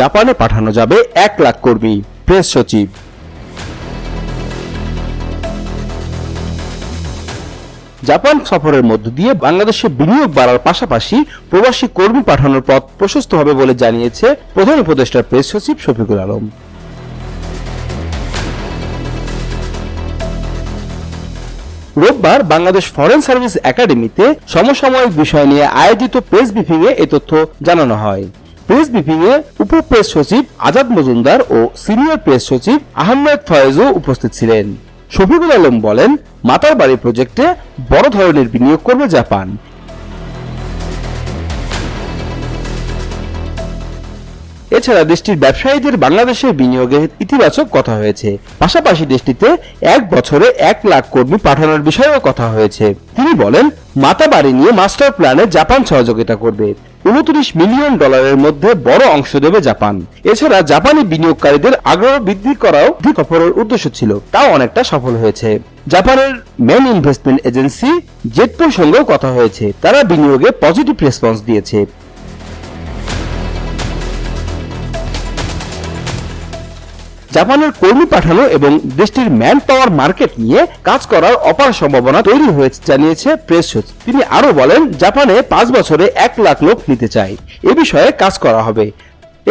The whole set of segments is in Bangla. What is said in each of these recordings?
জাপানে পাঠানো যাবে এক লাখ কর্মী, প্রেস সচিব। জাপান সফরের মধ্য দিয়ে বাংলাদেশে বিনিয়োগ বাড়ার পাশাপাশি প্রবাসী কর্মী পাঠানোর পথ প্রশস্ত হবে বলে জানিয়েছে প্রধান উপদেষ্টার প্রেস সচিব শফিকুল আলম। রোববার বাংলাদেশ ফরেন সার্ভিস একাডেমিতে সমসাময়িক বিষয় নিয়ে আয়োজিত প্রেস ব্রিফিং এ এ তথ্য জানানো হয়। প্রেস ব্রিফিং এ উপ প্রেস সচিব আজাদ মজুমদার ও সিনিয়র প্রেস সচিব আহমেদ ফয়েজও উপস্থিত ছিলেন। শফিকুল আলম বলেন, মাতার বাড়ি প্রজেক্টে বড় ধরনের বিনিয়োগ করবে জাপান। এছাড়া দেশটির ব্যবসায়ীদের বাংলাদেশের বিনিয়োগে ইতিবাচক কথা হয়েছে। পাশাপাশি দেশটিতে এক বছরে এক লাখ কর্মী পাঠানোর বিষয়েও কথা হয়েছে। তিনি বলেন মাতা বাড়ি নিয়ে মাস্টার প্ল্যানে জাপান সহযোগিতা করবে। উনত্রিশ মিলিয়ন ডলারের মধ্যে বড় অংশ দেবে জাপান। এছাড়া জাপানি বিনিয়োগকারীদের আগ্রহ বৃদ্ধি করাও সফরের উদ্দেশ্য ছিল। তাও অনেকটা সফল হয়েছে। জাপানের মেন ইনভেস্টমেন্ট এজেন্সি জেটপুর সঙ্গেও কথা হয়েছে। তারা বিনিয়োগে পজিটিভ রেসপন্স দিয়েছে। জাপানের কর্মী পাঠানো এবং দেশটির ম্যান পাওয়ার মার্কেট নিয়ে কাজ করার অপার সম্ভাবনা তৈরি হয়েছে জানিয়েছে প্রেস তিনি আরও বলেন, জাপানে পাঁচ বছরে এক লাখ লোক নিতে চায়। এ বিষয়ে কাজ করা হবে।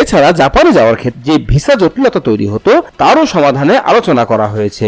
এছাড়া জাপানে যাওয়ার ক্ষেত্রে যে ভিসা জটিলতা তৈরি হতো, তারও সমাধানে আলোচনা করা হয়েছে।